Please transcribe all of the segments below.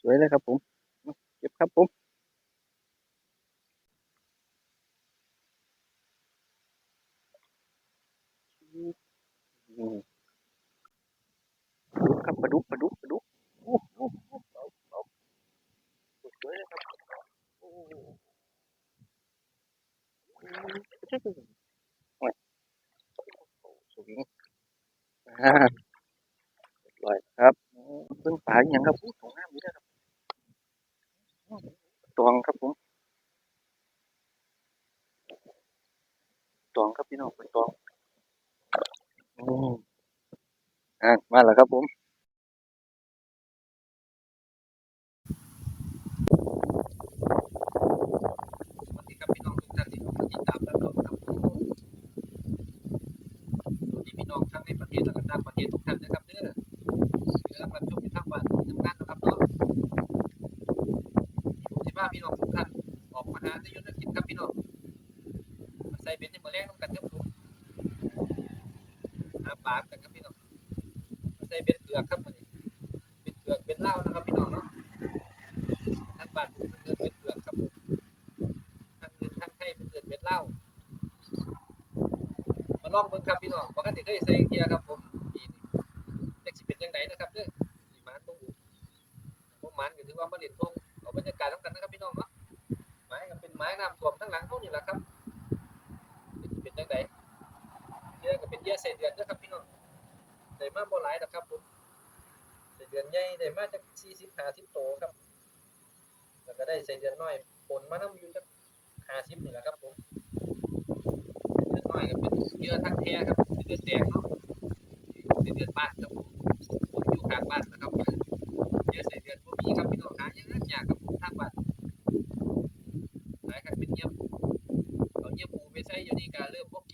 สวยเลยครับผมเก็บครับผมดุครับปลาดุกปลาดุกปลาดุกโอ้โหสวยเลยครับฮ่าลอยครับ เพิ่งตลาอย่างกับผู้ตองน้ำนี่นะครับตองครับผมตองครับพี่น้องเป็นตองอ่ามาแล้วครับผม Hey, thank you. น้อยก็เป็นเยอะทั้งแท้ครับเป็นเดือดแดงเนาะเป็นเดือดบ้านครับผมอยู่กลางบ้านนะครับเยอะใส่เดือดพวกนี้ครับพี่น้องหาเยอะนากครับทางบ้านหลายครับเป็นเยี่ยมเอาเยี่ยมปูไปใช้อยู่นี่การเริ่มพวก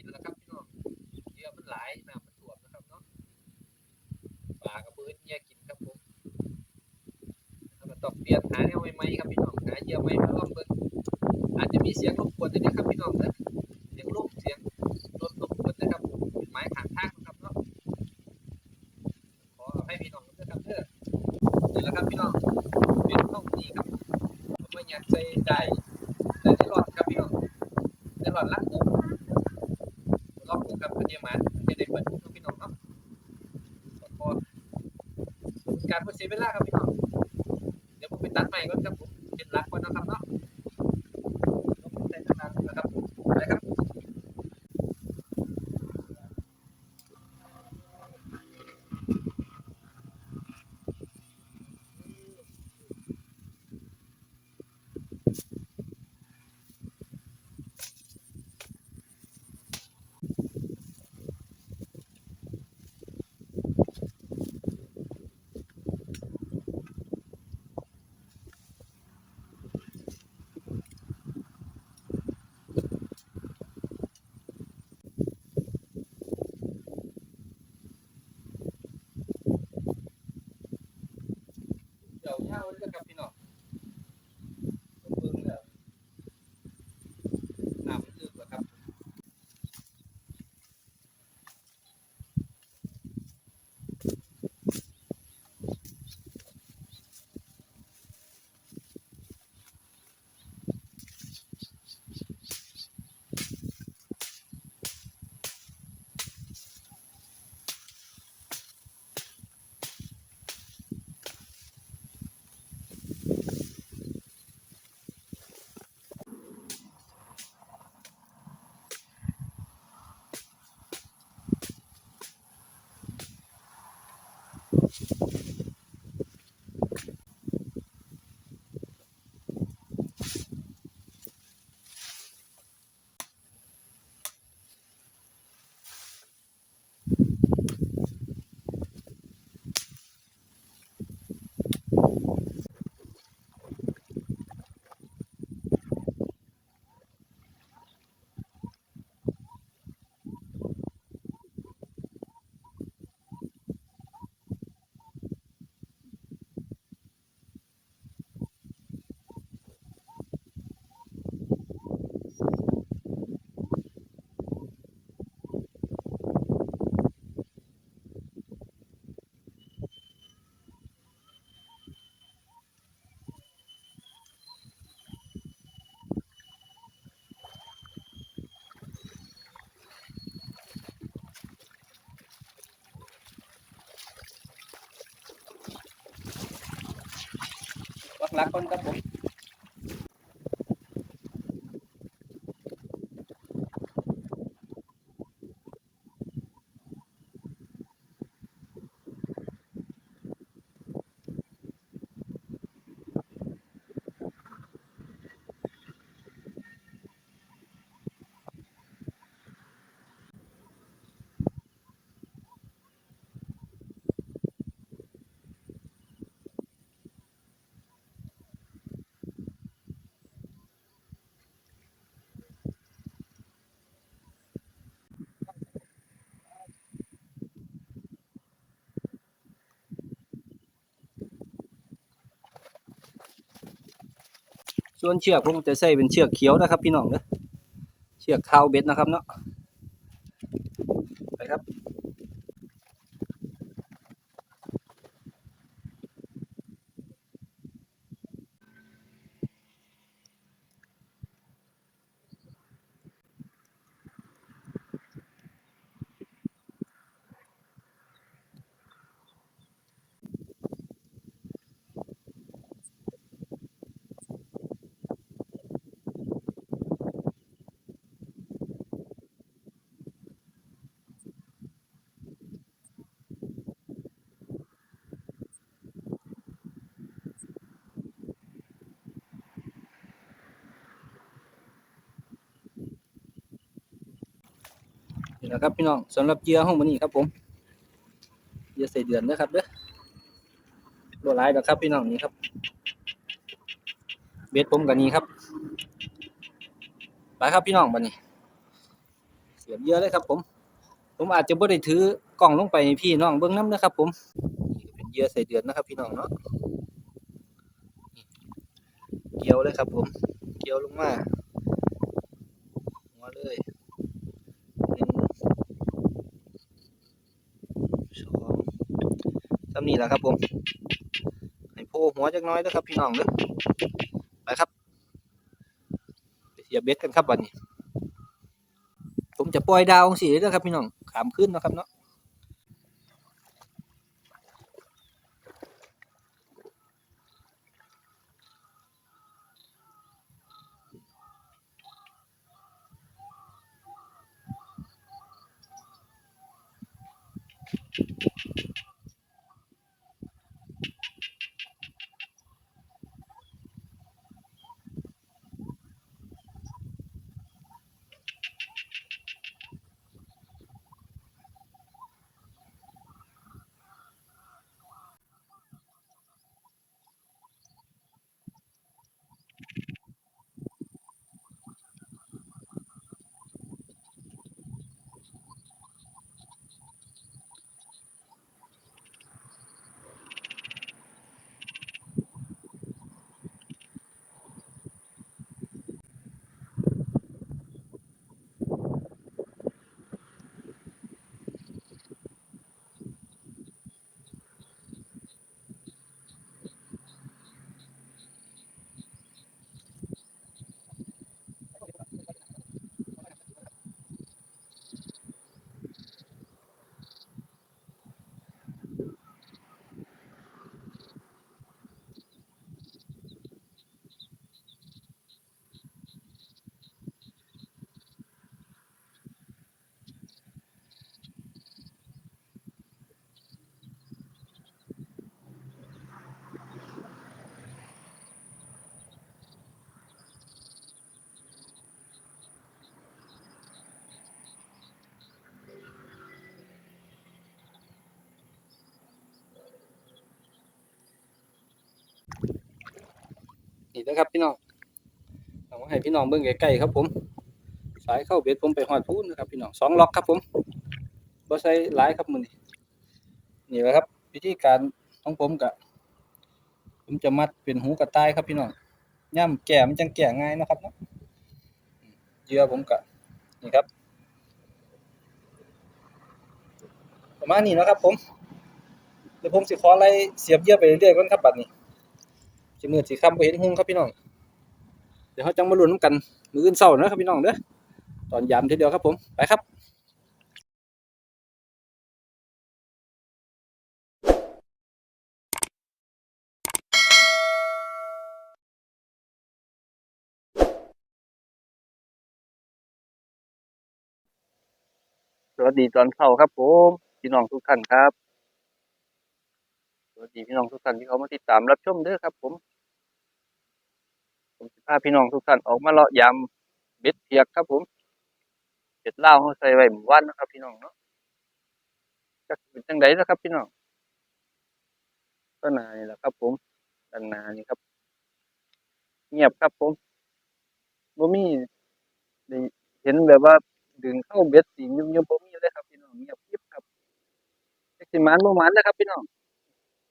ลักๆ ส่วนเชือกผมจะใส่เป็นเชือกเขียวนะครับ พี่น้องเนะเชือกคาวเบ็ดนะครับเนาะ นี่แหละครับพี่น้องสำหรับเหยื่อห้องมันนี้ครับผมเหยื่อใส่เดือนนะครับเด้อตัวร้ายนะครับพี่น้องนี่ครับ เบ็ดผมกับนี้ครับไปครับพี่น้องบันนี้ เสียบเยื่อเลยครับ ผม ผมอาจจะบ่ได้ถือกล่องลงไปให้พี่น้องเบิ่งน้ำนะครับ ผมเป็นเยื่อใส่เดือนนะครับ พี่น้องเนาะเกี่ยวเลยครับ ผม เกี่ยวลงมาหัวเลยหนึ่ง สอง ทำนี่แหละครับผมให้โผล่หัวจักน้อยนะครับพี่น้องเด้อไปครับเสียบเบ็ดกันครับวันนี้ ผมจะปล่อยดาวจังสีเด้อครับพี่น้องขามขึ้นนะครับเนาะ นี่นะครับ พี่น้องเอามาให้พี่น้องเบิ่งใกล้ๆครับผม สายเข้าเบ็ดผมไปหอดพูนนะครับ พี่น้องสองล็อกครับผมบ่ใส่หลายครับมือนี้นี่แหละครับ วิธีการของผมกะผมจะมัดเป็นหูกระต่ายครับพี่น้องย่ำแก่มันจังแก่ง่ายนะครับเนาะเยื่อผมกะนี่ครับประมาณนี้นะครับผมเดี๋ยวผมสิขอไล่เสียบเยื่อไปเรื่อยๆก่อนครับบัดนี้ สิมืดสีค่ำบ่เห็นหุ่งครับพี่น้อง เดี๋ยวเขาจังมาลุ้นกัน มือขึ้นเช้านะครับพี่น้องเด้อ ตอนยามทีเดียวครับผม ไปครับสวัสดีตอนเช้าครับผมพี่น้องทุกท่านครับ วัสดีพี่น้องทุกท่านที่เขามาติดตามรับชมเด้อครับ ผมผมสิพาพี่น้องทุกท่านออกมาเลาะยำเบ็ดเพียกครับ ผมเบ็ดเล่าวเขาใส่ไว้หมู่บ้านนะครับ พี่น้องเนาะจักเป็นจังไดนะครับ พี่น้องก็นานี่แหละครับ ผมด้นนานี่ครับ เงียบครับ ผมบ่มีเห็นแบบว่าดึงเข้าเบ็ดสียุ่มๆบ่มีเลยครับ พี่น้องเงียบกริบครับจักสิหมานบ่หมานเลยครับ พี่น้อง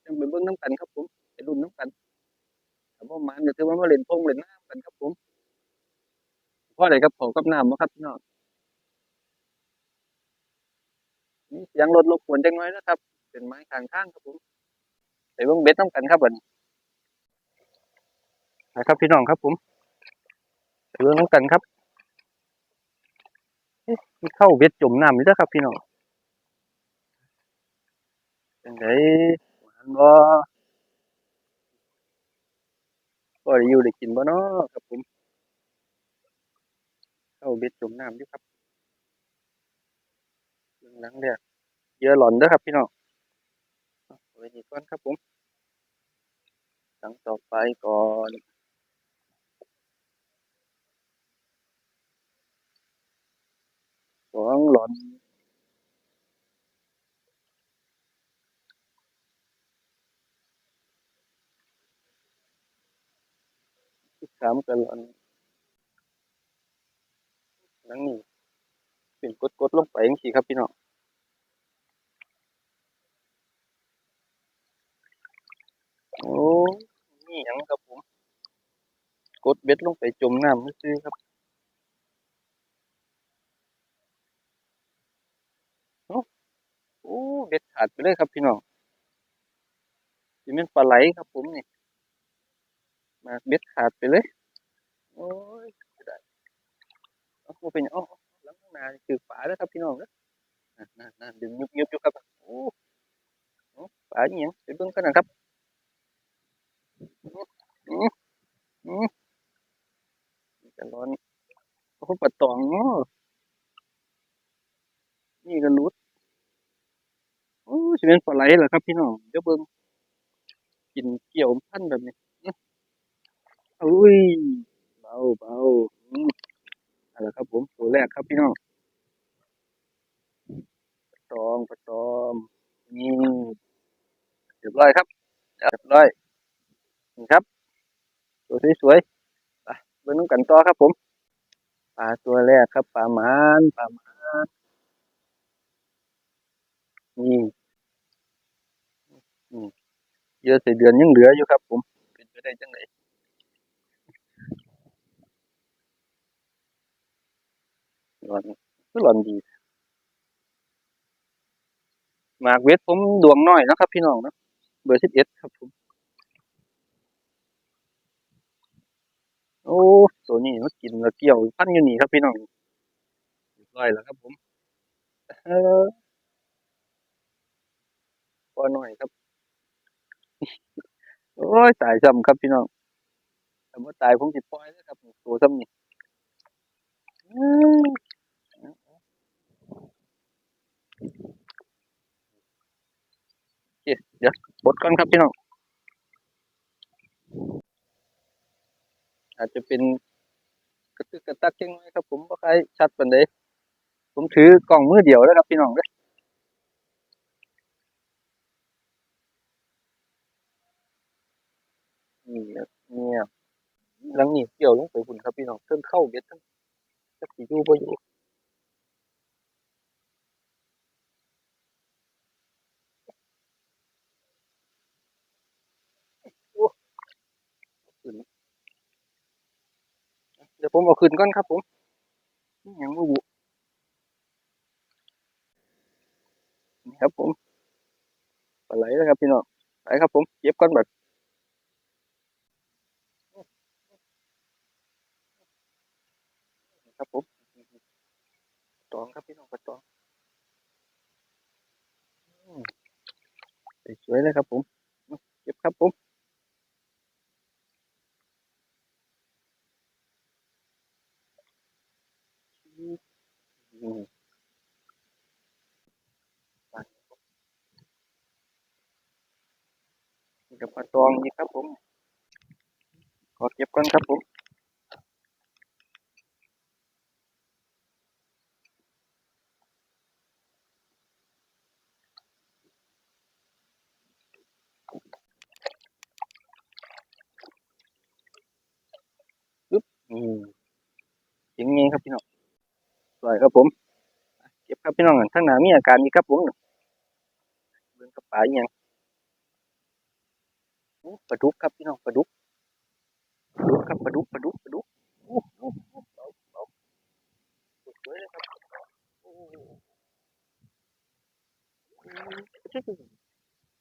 จังไปเบิ่งน้ำกันครับผมไปลุ้นน้ำกันถ้าบ่หมานก็ถือว่ามาเล่นพงเล่นน้ำกันครับผมเพราะอะไรครับเขากับน้ำบ่ครับพี่น้องมีเสียงรถรบกวนจังน้อยนะครับ เป็นไม้ข้างทางครับผมไปเบิ่งเบ็ดน้ำกันครับบัดนี้นะครับพี่น้องครับผมไปเบิ่งน้ำกันครับเอ๊ะมีเข้าเบ็ดจมน้ำอยู่เด้อครับพี่น้องจังได หวานบ่ก็ได้อยู่ได้กินบ่เนาะครับผมเข้าเบ็ดจมน้ำอยู่ครับเบิ่งหลังเด้อเยื่อหล่อนเด้อครับพี่น้องเอาไว้นี่ก่อนครับผมหลังต่อไปก่อนสองหล่อน สามก็หล่อนหลังนี้เป็นกดๆลงไปจังซี่ครับพี่น้องโอ้นี่ยังครับผม กดเบ็ดลงไปจมน้ำซื่อครับโอ้เบ็ดขาดไปเลยครับพี่น้องสิเป็นปลาไหลครับผมนี่ มาเบ็ดขาดไปเลย โอ้ยได้เอาบ่เป็นหยังเอาเอาหลังข้างหน้านี่คือปลาเด้อครับพี่น้องเด้อนั่นๆๆดึงยุบๆอยู่ครับโอ้โอ้ปลาอีหยังไปเบิ่งกันนะครับอืออือนี่ก็ร้อนโอ้ปลาตองเนาะนี่ก็หลุดโอ้สิเป็นปลาไหลเหรอครับพี่น้องเดี๋ยวเบิ่งกินเกี่ยวพันแบบนี้ อุ้ยเบาเบาอืมนั่นแหละครับ ผมตัวแรกครับพี่น้องปลาตองปลาตองนี่เรียบร้อยครับเรียบร้อยนี่ครับ ตัวสวยๆไปเบิ่งนำกันต่อครับ ผมปลาตัวแรกครับปลาหมานปลาหมานนี่อืมเยื่อใส่เดือนยังเหลืออยู่ครับ ผมเป็นไปได้จังได หลอนคือหลอนดีหมากเวทผมดวงน้อยนะครับ พี่น้องนะเบอร์11ครับผม โอ้ตัวนี้มันกินแล้วเกี่ยวพันอยู่นี่ครับพี่น้องเรียบร้อยแล้วครับผมพอหน่อยครับ โอ้ยตายซ้ำครับพี่น้องแต่ว่าตายผมสิปล่อยแล้วครับตัวซ้ำนี่อื้อโอ เดี๋ยวบดก่อนครับพี่น้อง อาจจะเป็นกระตึกกระตักจังไงครับ ผมบ่ใครชัดปานใดผมถือกล้องมือเดียวแล้วครับพี่น้องเด้อนี่ครับเนี่ยหลังนี้เกี่ยวลงไปพุ่นครับพี่น้องเพิ่งเข้าเบ็ดทั้งจักสิอยู่บ่อยู่โอ้ขึ้น เดี๋ยวผมเอาขึ้นก่อนครับผมอิหยังบ่บุนี่ครับผมปลาไหลแล้วครับพี่น้องไปครับผมเก็บก่อนแบัดครับผมตองครับพี่น้องปลาตองสวยเลยครับผมเก็บครับผม กับปลาตองนี่ครับผม ขอเก็บก่อนครับผม ครับผม เก็บครับพี่น้องทั้งหน้ามีอาการนี้ครับผมเบิ่งกระป๋าอหยังปลาดุกครับพี่น้องปลาดุกปลาดุกครับปลาดุกปลาดุกปลาดุกโอ้โหเอาเอาสวยเลยครับโอ้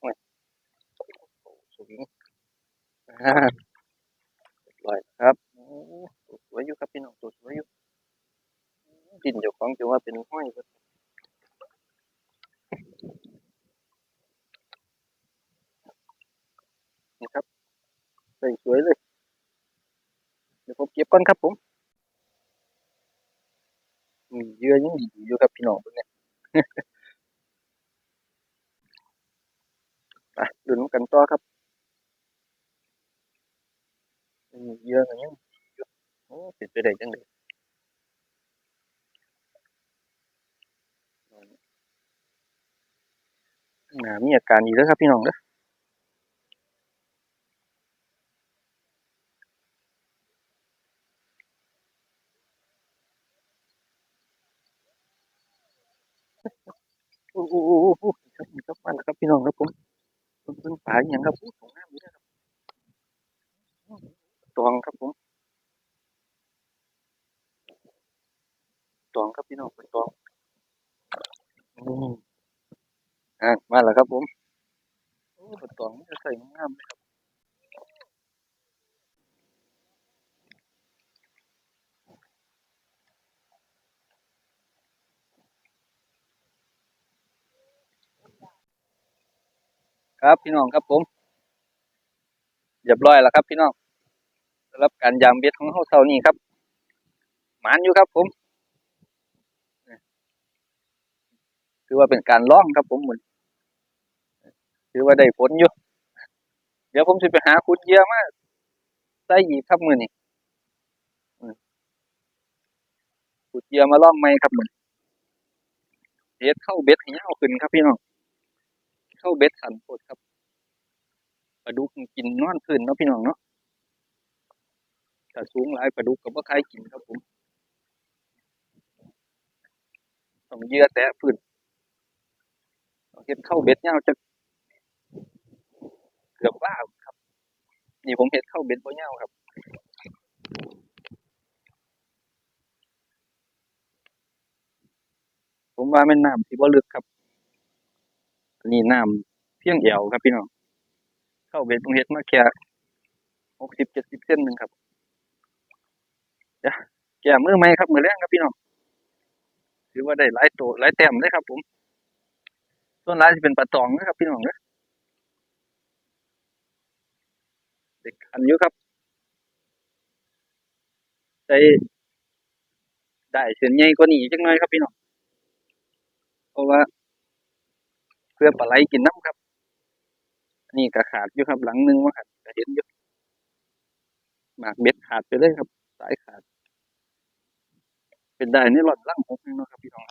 โอ้ยสวยอ่าสวยครับโอ้ตัวสวยอยู่ครับพี่น้องตัวสวยอยู่ดินเจ้าของจะว่าเป็นห้อยเบิด นี่ครับใส่สวยเลย เดี๋ยวผมเก็บก่อนครับผมอืมเยื่อยังดีอยู่ครับพี่น้องตรงเนี้ย ไปดูน้ำกันต่อครับอื มเยื่อก็ยังดีอยู่โอ้เป็นไปได้จังเลยนามีอาการดีแล้วครับพี่น้องเด้อโอ้โหครับครับมาครับพี่น้องครับผมเพิ่งเพิ่งปาอย่างครับโอ้ของน้ำนี่นะครับ ตองครับผมตองครับพี่น้องเป็นตองอืมอ่ามาแล้วครับผมโอ้เป็นตองมันจะใส่งามเลยครับครับพี่น้องครับผมเรียบร้อยแล้วครับพี่น้องำหรับการยามเบ็ดของเราเท่านี้ครับ หมานอยู่ครับผมถือว่าเป็นการล่องครับผมเหมือนถือว่าได้ผลอยู่ เดี๋ยวผมจะไปหาขุดเหยื่อมาใส่อีครับมือนี่ขุดเหยื่อมาล่องไหมครับมือเฮ็ดเข้าเบ็ดให้ยาวขึ้นครับพี่น้องเข้าเบ็ดสันโพดครับปลาดุกมันกินนอนพื้นเนาะพี่น้องเนาะ ถ้าสูงหลายปลาดุกก็บ่ใครกินครับผมต้องเยื่อแตะพื้นเฮ็ดเข้าเบ็ดยาจะเกือบว่าครับ นี่ผมเฮ็ดเข้าเบ็ดบ่ยาวครับผมว่าแม่นน้ำสิบ่ลึกครับนนี้น้ำเพียงเอวครับพี่น้อง เข้าเบ็ดตรงเฮ็ดมาแค่หกสิบเจ็ดสิบเส้นหนึ่งครับ แก้มือไหมครับมือแรงครับพี่น้องถือว่าได้หลายโตหลายแต้มเลยครับ ผม ส่วนหลายจะเป็นปลาตองนะครับพี่น้องเนะเด็กอันยู่ครับได้ได้เส้นใหญ่กว่านี้จังหน่อยครับพี่น้องเพราะว่า เพื่อปลาไหลกินน้ำครับนนี้ก็ขาดอยู่ครับหลังนึงว่าขาดเห็นอยู่หมากเบ็ดขาดไปเลยครับ สายขาด เป็นได้ในหลอดล่างหกนึงเนาะครับพี่น้อง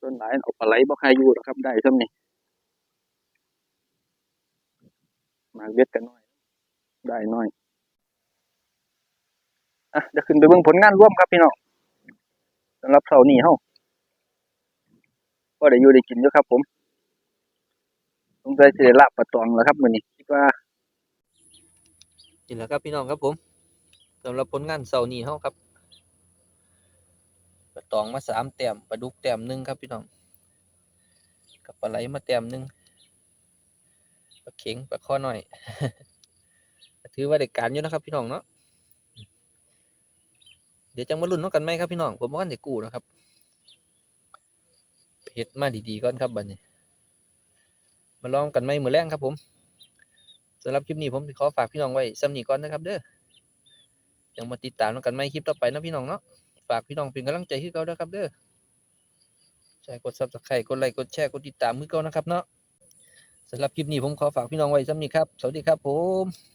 ส่วนหลายเอาปลาไหลบ่ใครอยู่หรอกครับได้ซ้ำนี่หมากเบ็ดกันน้อย ได้น้อยอะเดี๋ยวขึ้นไปเบิ่งผลงานร่วมครับพี่น้องสำหรับเสาร์นี้เฮาก็ได้อยู่ได้กินอยู่ครับ ผมสงสัยสิได้ลาบปลาตองแล้วครับมื้อนี้คิดว่านี่แหละครับพี่น้องครับผม สำหรับผลงานเสาร์นี้เฮาครับปลาตองมาสามแต้มปลาดุกแต้มหนึ่งครับพี่น้องกับปลาไหลมาแต้มหนึ่งปลาเข็งปลาข้อหน่อย ถือว่าได้การอยู่นะครับ พี่น้องเนาะเดี๋ยวจังมาลุ้นน้องกันไหมครับพี่น้องผมว่ากันจะกู้นะครับเฮ็ดมาดีๆก่อนครับบัดนี้ มาลองกันไหมมือแรงครับผมสำหรับคลิปนี้ผมขอฝากพี่น้องไว้ซ้ำนีก่อนนะครับเด้อ ยังมาติดตามน้องกันไหมคลิปต่อไปนะพี่น้องเนาะฝากพี่น้องเป็นกำลังใจให้เขาด้วยครับเด้อใช่กดซับสไครต์กดไลค์กดแชร์กดติดตามมือเก่านะครับเนาะสำหรับคลิปนี้ผมขอฝากพี่น้องไว้ซ้ำนี้ครับ สวัสดีครับผม